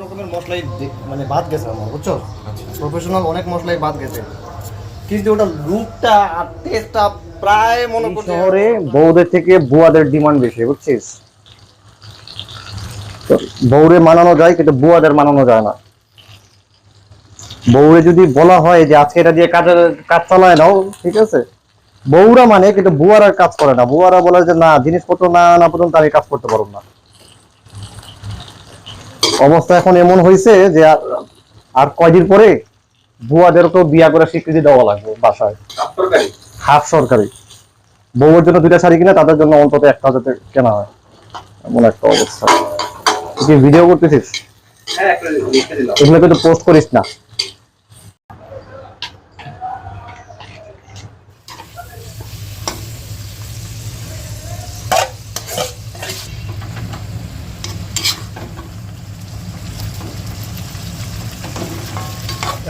রকমের মশলাই মানে বাদ গেছে আমার বুঝছ? আচ্ছা। প্রফেশনাল অনেক মশলাই বাদ গেছে। কিন্তু ওটা লুকটা আর টেস্টটা প্রায় মনে করছে শহরে বউদের থেকে বুয়াদের ডিমান্ড বেশি বুঝছিস? বউরে মানানো যায় কিন্তু বুয়াদের মানানো যায় না। বউরে যদি বলা হয় যে আজকে এটা দিয়ে কাজের কাজ চালায় নাও ঠিক আছে? বউরা মানে কিন্তু বুয়ারা কাজ করে না। বুয়ারা বলে যে না জিনিসপত্র না আনা পর্যন্ত আমি কাজ করতে পারব না। অবস্থা এখন এমন হয়েছে যে আর- কয়দিন পরে বুয়াদেরকেও বিয়া করে স্বীকৃতি দেওয়া লাগবে বাসায়। হাফ সরকারি। বউয়ের জন্য দুইটা শাড়ি কিনা তাদের জন্য অন্তত একটা যাতে কেনা হয়। এমন একটা অবস্থা। তুই ভিডিও করতেছিস? হ্যাঁ এগুলো কিন্তু পোস্ট করিস না।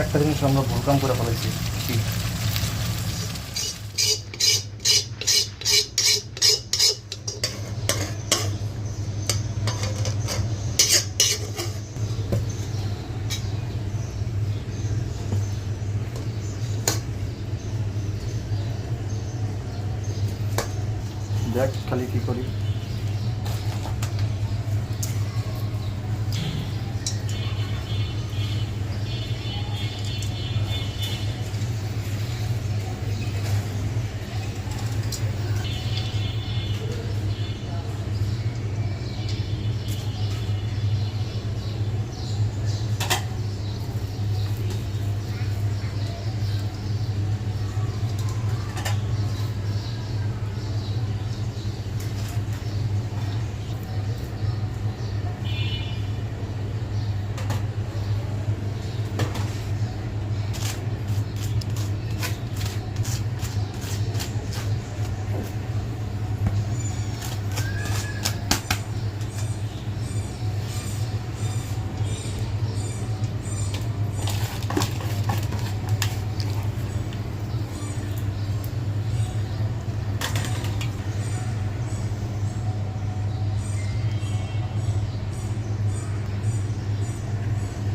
একটা জিনিস আমরা ভুল কাম করে ফেলেছি। দেখ খালি কি করি।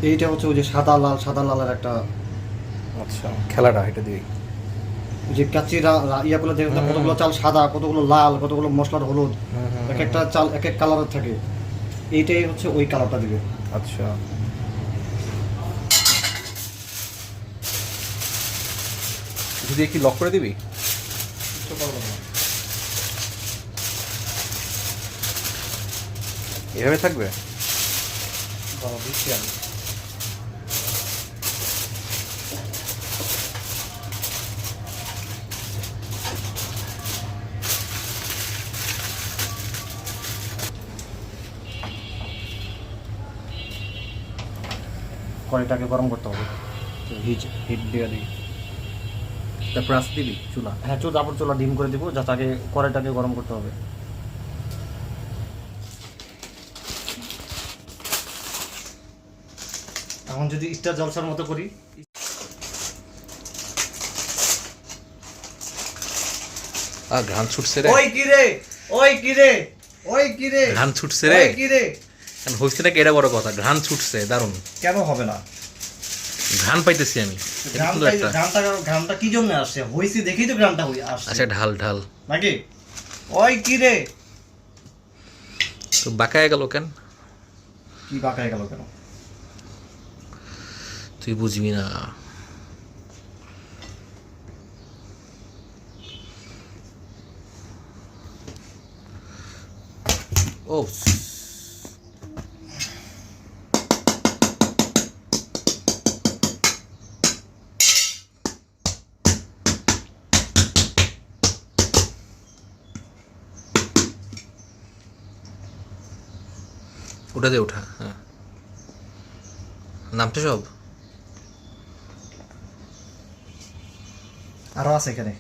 এইটা হচ্ছে ওই যে সাদা লাল সাদা লালের একটা আচ্ছা খেলাটা এটা দিয়ে। ওই যে কাচি ইয়াগুলো দেখে হুম। কতগুলো চাল সাদা কতগুলো লাল কতগুলো মশলার হলুদ এক একটা চাল এক এক কালারের থাকে। এইটাই হচ্ছে ওই কালারটা দিবে। আচ্ছা। যদি কি লক করে দিবি? এভাবে থাকবে? কড়াইটাকে গরম করতে হবে। হিট হিট দিয়ে দিই। তারপর আসতে দিবি চুলা। হ্যাঁ চুল তারপর চুলা ডিম করে দিব যাতে আগে কড়াইটাকে গরম করতে হবে। এখন যদি স্টার জলসার মতো করি আর ঘ্রাণ ছুটছে রে। ওই কি রে? ওই কি রে? ওই কি রে? ঘ্রাণ ছুটছে রে। ওই কি রে? কারণ হয়েছে নাকি এটা বড় কথা ঘ্রাণ ছুটছে দারুণ। কেন হবে না? ঘ্রাণ পাইতেছি আমি। গ্রামটা কি জন্য আসছে? হইছি দেখেই তো গ্রামটা হই আসছে। আচ্ছা ঢাল ঢাল। নাকি? ওই কি রে? তো বাঁকায় গেল কেন? কি বাঁকায় গেল কেন? তুই বুঝবি না। ও ওটা দিয়ে ওঠা হ্যাঁ। নামছে সব? আরও আছে এখানে।